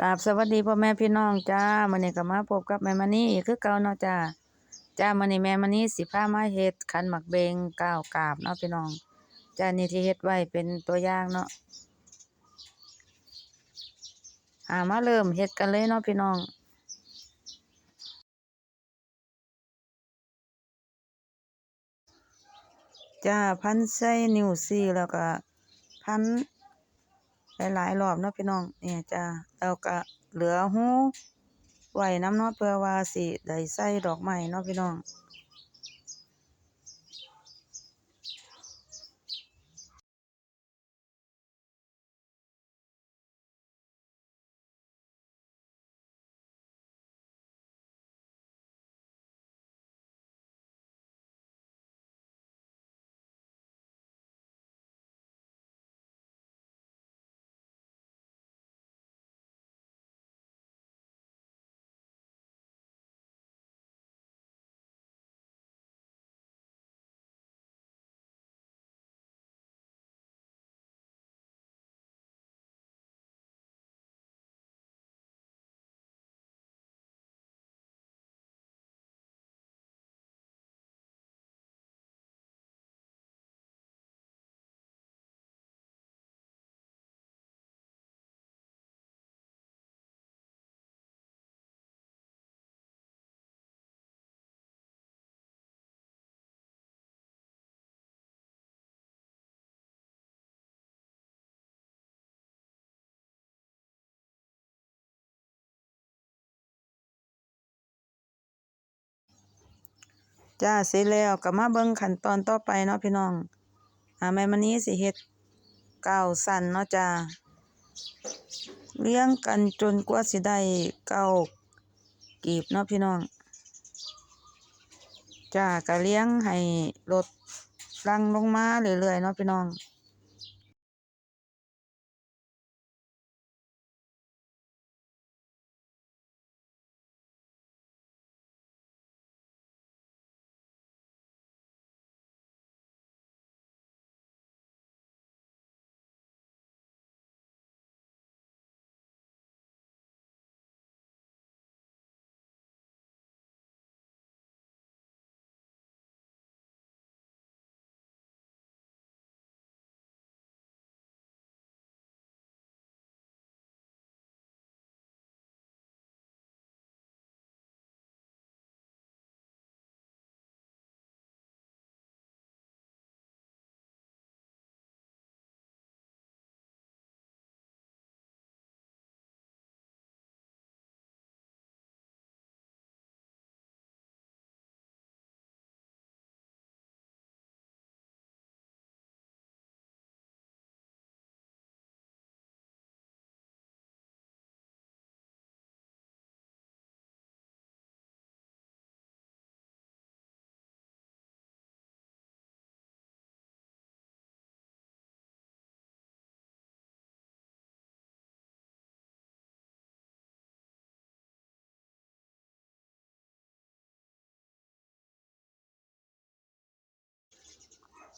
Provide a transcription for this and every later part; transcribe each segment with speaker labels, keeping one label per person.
Speaker 1: กราบสวัสดีพ่อแม่พี่น้องจ้ามื้อนี้ก็มาพบกับแม่มณีอีกคือเก่าเนาะจ้าจ้ามื้อนี้แม่มณีสิพามาเฮ็ดขันหมักเบงก้าวกราบเนาะพี่น้องจ้านี่ที่เฮ็ดไว้เป็นตัวอย่างเนาะอ่ามาเริ่มเฮ็ดกันเลยเนาะพี่น้องจ้าพันใส่นิ้วซี่แล้วก็พัน หลายๆรอบเนาะพี่น้องเนี่ยจ้าแล้วก็เหลือหูไว้น้ำเนาะเพื่อว่าสิได้ใส่ดอกไม้เนาะพี่น้อง จ้าเสร็จแล้วก็มาเบิ่งขั้นตอนต่อไปเนาะพี่น้อง อ่าแม่มณีสิเฮ็ดเก่าสั้นเนาะจ้าเลี้ยงกันจนกว่าสิได้เก่ากีบเนาะพี่น้องจ้าก็เลี้ยงให้ลดรังลงมาเรื่อยๆเนาะพี่น้อง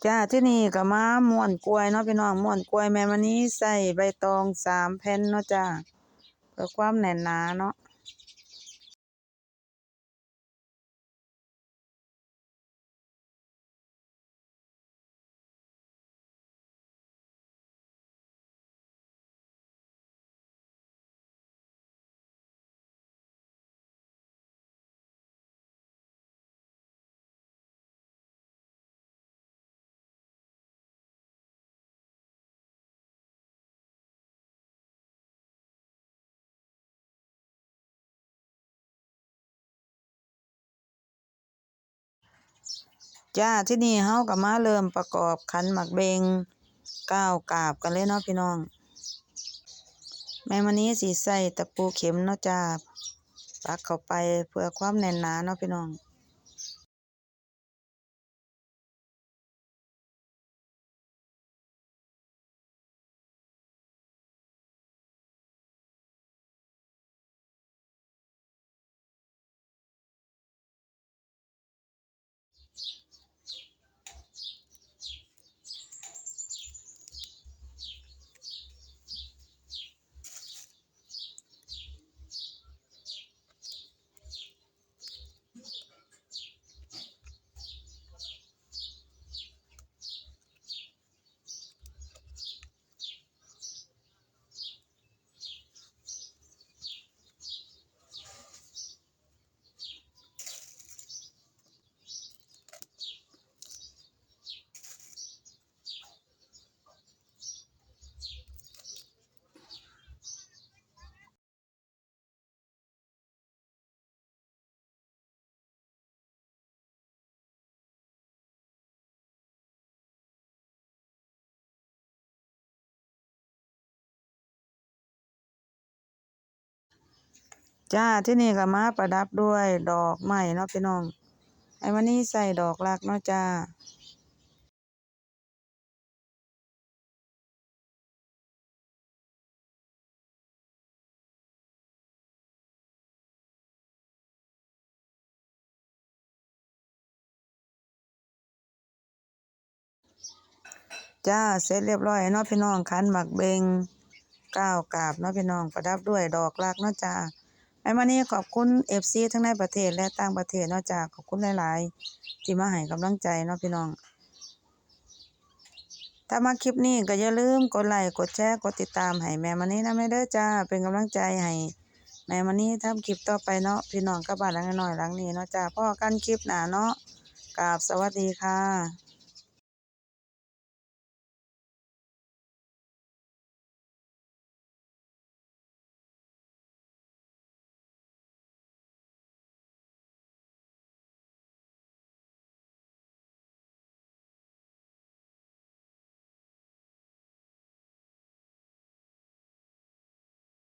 Speaker 1: จ้าที่นี่ก็มาม่วนกล้วยเนาะพี่น้องม่วนกล้วยแม่มณีใส่ใบตองสามแผ่นเนาะจ้าเพื่อความแน่นหนาเนาะ จ้าที่นี่เฮากับมาเริ่มประกอบขันหมักเบงก้าวกาบกันเลยเนาะพี่น้อง แม่มันนี้สีใส่ตะปูเข็มเนาะจ้าปักเข้าไปเพื่อความแน่นหนาเนาะพี่น้อง จ้าที่นี่ก็มาประดับด้วยดอกไม้เนาะพี่น้อง ไอ้วันนี้ใส่ดอกรักเนาะจ้าจ้าเสร็จเรียบร้อยเนาะพี่น้องขันหมักเบงก้าวกราบเนาะพี่น้องประดับด้วยดอกรักเนาะจ้า ไอ้มานี้ขอบคุณ FC ทั้งในประเทศและต่างประเทศนาะจ้าขอบคุณหลาย ๆ ที่มาให้กำลังใจเนาะพี่น้อง ถ้ามาคลิปนี้ก็อย่าลืมกดไลค์กดแชร์กดติดตามให้แม่มานี้นะแม่เด้อจ้าเป็นกำลังใจให้แม่มานี้ทำคลิปต่อไปเนาะพี่น้องกับบ้านหลังน้อยหลังนี้เนาะจ้าพ่อกันคลิปหนาเนาะกราบสวัสดีค่ะ